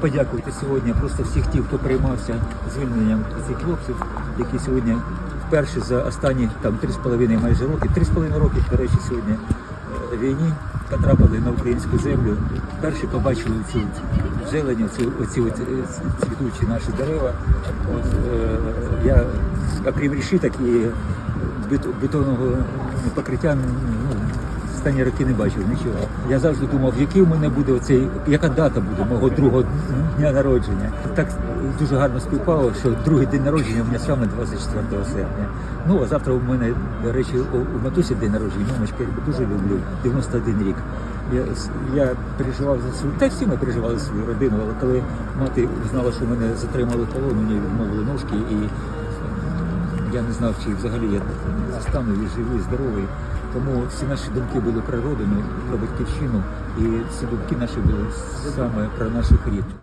подякувати сьогодні просто всіх тих, хто приймався звільненням цих хлопців, які сьогодні вперше за останні там 3,5 майже роки, 3,5 роки, до речі, сьогодні е, війні потрапили на українську землю. Вперше побачили цю зелені, оці цвітучі наші дерева. Е, я окрім решіток і бетонного покриття ну, останні роки не бачив нічого. Я завжди думав, який у мене буде оцей, яка дата буде мого другого дня народження. Так дуже гарно співпало, що другий день народження у мене саме 24 серпня. Ну а завтра у мене, до речі, у, матусі день народження, мамочка дуже люблю, 91 рік. Я, я переживав за свою, та всі ми переживали за свою родину, але коли мати знала, що мене затримали в полон, мені відмовили ножки і я не знав, чи взагалі я застану і живий, здоровий. Тому всі наші думки були про родину, про батьківщину, і всі думки наші були саме про наших рідних.